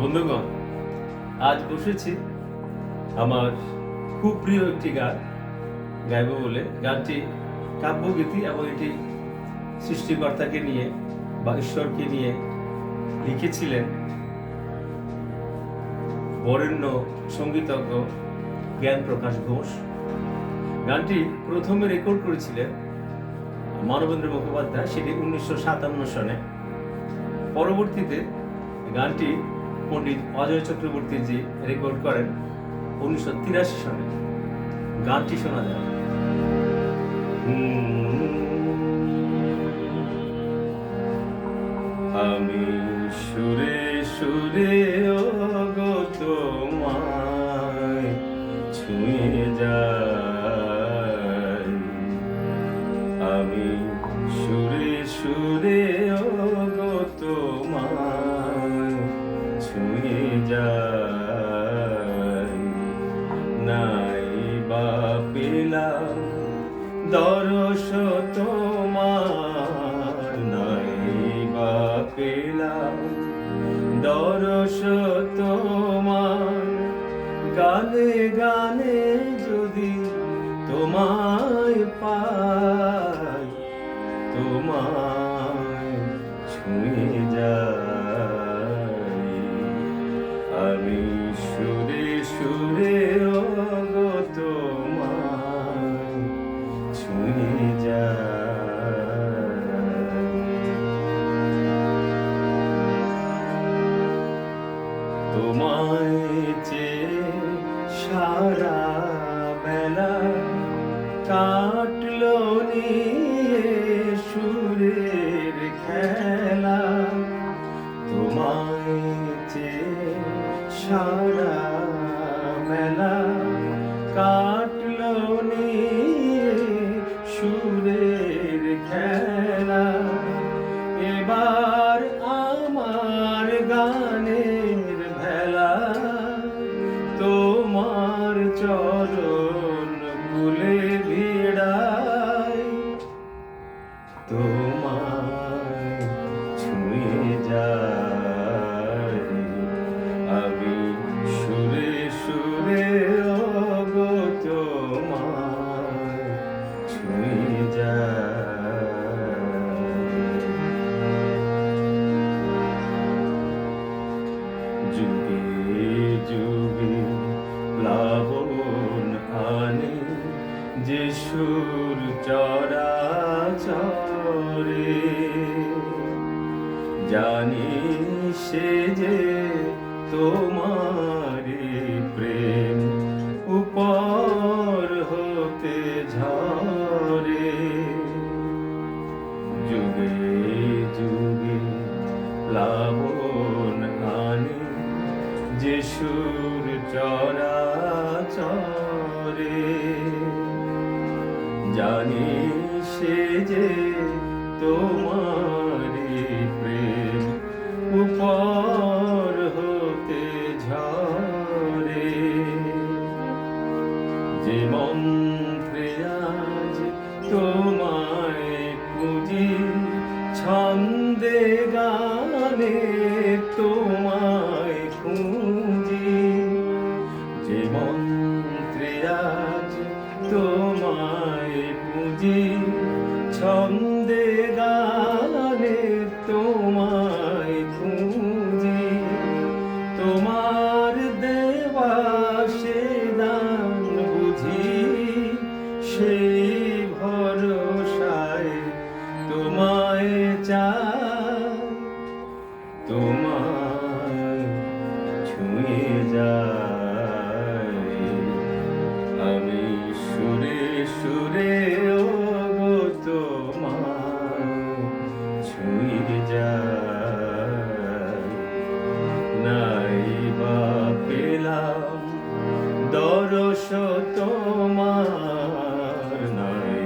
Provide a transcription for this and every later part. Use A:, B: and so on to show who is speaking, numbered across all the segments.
A: বন্ধুগণ, আজ বসেছি আমার খুব প্রিয় একটি গান গাইব বলে। গানটি কাব্যগীতি এবং এটি সৃষ্টিকর্তাকে নিয়ে বা ঈশ্বরকে নিয়ে লিখেছিলেন বরেণ্য সঙ্গীতজ্ঞ জ্ঞান প্রকাশ ঘোষ। গানটি প্রথমে রেকর্ড করেছিলেন মানবেন্দ্র মুখোপাধ্যায়, সেটি উনিশশো সাতান্ন সনে। পরবর্তীতে গানটি পণ্ডিত অজয় চক্রবর্তী জি রেকর্ড করেন উনিশশো তিরাশি সালে। গানটি শোনা যায়। আমি সুরে সুরে পেলাম তোমার নাই বা পেলাম। দরস তোমার গানে গানে যদি তোমায় পাই তোমায় ছুঁয়ে তোমায় চেয়ে সারা বেলা কাটলো যে সুর চরা, জানি সে যে তোমারি প্রেম উপর হতে ঝরে। যুগে যুগে প্লাবন আনে, যে সুর চরা চরে। জানি সে যে তোমারি প্রেম। উপর হতে ঝরে। যে মন্ত্রে আজ তোমায় পুঁজি ছন্দে গানে তোমায় ছন্দে গানে তোমায় খুঁজি। তোমার দেওয়া সে দান বুঝি সেই ভরসায় তোমায় চাই। তোমায় দরস তোমার নাই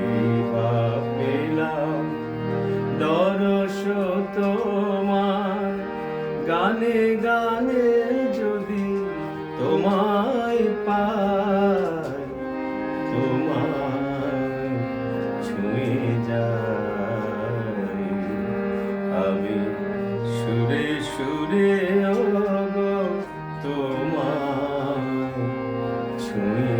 A: বা পেলাম দরস তোমার, গানে গানে যদি তোমায় পাই, তোমায় ছুঁয়ে যাই। আমি সুরে সুরে ছুঁয়ে